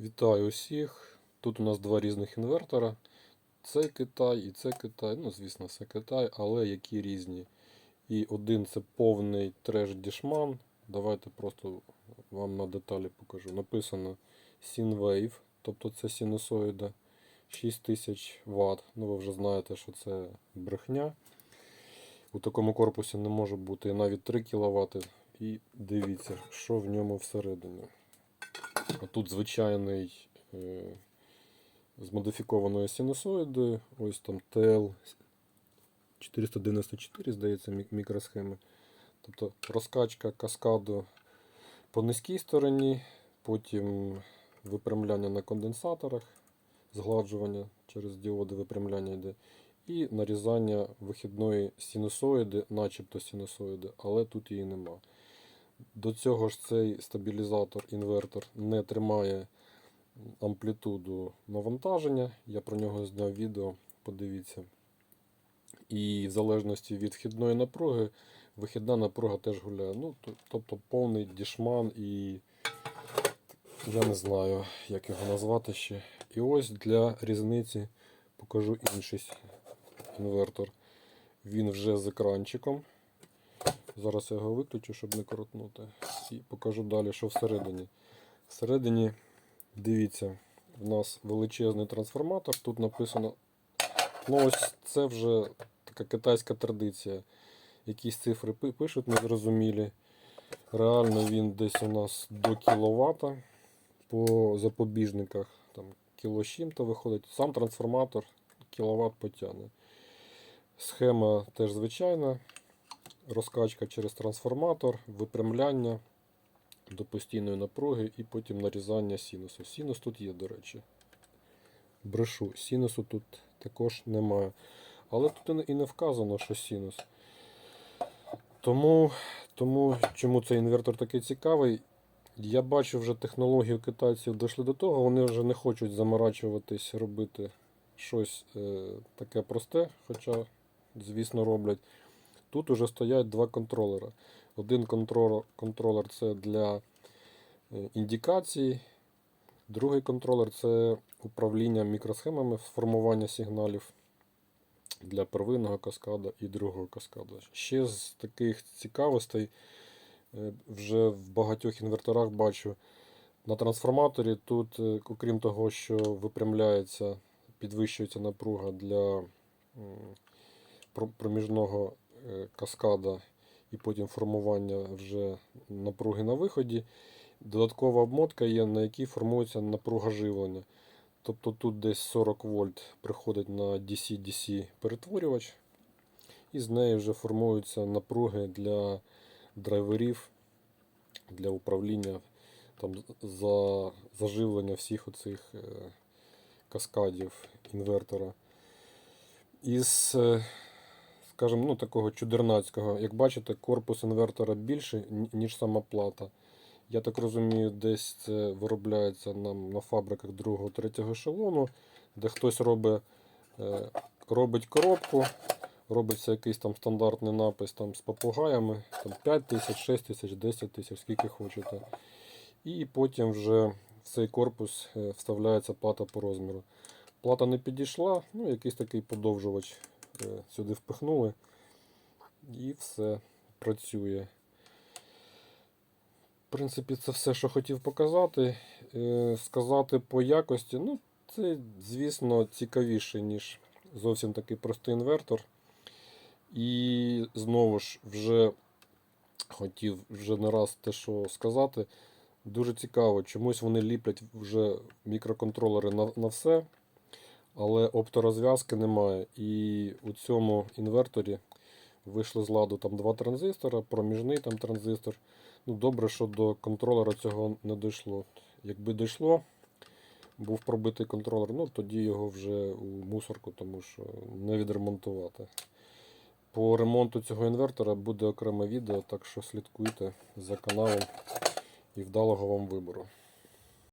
Вітаю усіх. Тут у нас два різних інвертора. Це Китай і це Китай. Ну, звісно, це Китай, але які різні. І один це повний треш дішман. Давайте просто вам на деталі покажу. Написано Synwave, тобто це синусоїда 6000 Вт. Ну, ви вже знаєте, що це брехня. У такому корпусі не може бути навіть 3 кВт. І дивіться, що в ньому всередині. Тут звичайний е, з модифікованою синусоїдою. Ось там TL 494, здається, мікросхеми. Тобто розкачка каскаду по низькій стороні, потім випрямляння на конденсаторах, згладжування через діоди випрямляння йде. І нарізання вихідної синусоїди, начебто синусоїди, але тут її нема. До цього ж цей стабілізатор, інвертор не тримає амплітуду навантаження. Я про нього зняв відео, подивіться. І в залежності від вхідної напруги, вихідна напруга теж гуляє. Ну, тобто повний дішман і я не знаю, як його назвати ще. І ось для різниці покажу інший інвертор. Він вже з екранчиком. Зараз я його виключу, щоб не коротнути. І покажу далі, що всередині. Всередині, дивіться, в нас величезний трансформатор. Тут написано. Ну, ось це вже така китайська традиція. Якісь цифри пишуть незрозумілі. Реально він десь у нас до кіловата по запобіжниках. Там кіло чим-то виходить. Сам трансформатор кіловат потягне. Схема теж звичайна розкачка через трансформатор, випрямляння до постійної напруги і потім нарізання синусу. Синус тут є, до речі. Брешу, синусу тут також немає. Але тут і не- вказано, що синус. Тому, тому чому цей інвертор такий цікавий? Я бачу вже технологію китайців дійшли до того, вони вже не хочуть заморачуватись, робити щось е, таке просте, хоча, звісно, роблять. Тут уже стоять два контролера. Один контролер, це для е, індикації, другий контролер це управління мікросхемами, формування сигналів для первинного каскада і другого каскада. Ще з таких цікавостей е, вже в багатьох інверторах бачу. На трансформаторі тут, е, окрім того, що випрямляється, підвищується напруга для проміжного каскада і потім формування вже напруги на виході. Додаткова обмотка є, на якій формується напруга живлення. Тобто тут десь 40 вольт приходить на DC-DC перетворювач, і з неї вже формуються напруги для драйверів, для управління там, за заживлення всіх оцих е, каскадів інвертора. Із е, скажімо, ну, такого чудернацького. Як бачите, корпус інвертора більший, ніж сама плата. Я так розумію, десь це виробляється нам на фабриках 2-3 ешелону, де хтось робить, е, робить коробку, робиться якийсь там стандартний напис там, з попугаями, там 5 тисяч, 6 тисяч, 10 тисяч, скільки хочете. І потім вже в цей корпус е, вставляється плата по розміру. Плата не підійшла, ну якийсь такий подовжувач сюди впихнули. І все працює. В принципі, це все, що хотів показати. Е, Сказати по якості, ну, це, звісно, цікавіше, ніж зовсім такий простий інвертор. І знову ж вже хотів вже не раз те, що сказати. Дуже цікаво, чомусь вони ліплять вже мікроконтролери на, на все, але опторозв'язки немає. І у цьому інверторі вийшли з ладу там два транзистора, проміжний там транзистор. Ну, добре, що до контролера цього не дійшло. Якби дійшло, був пробитий контролер, ну тоді його вже у мусорку, тому що не відремонтувати. По ремонту цього інвертора буде окреме відео, так що слідкуйте за каналом і вдалого вам вибору.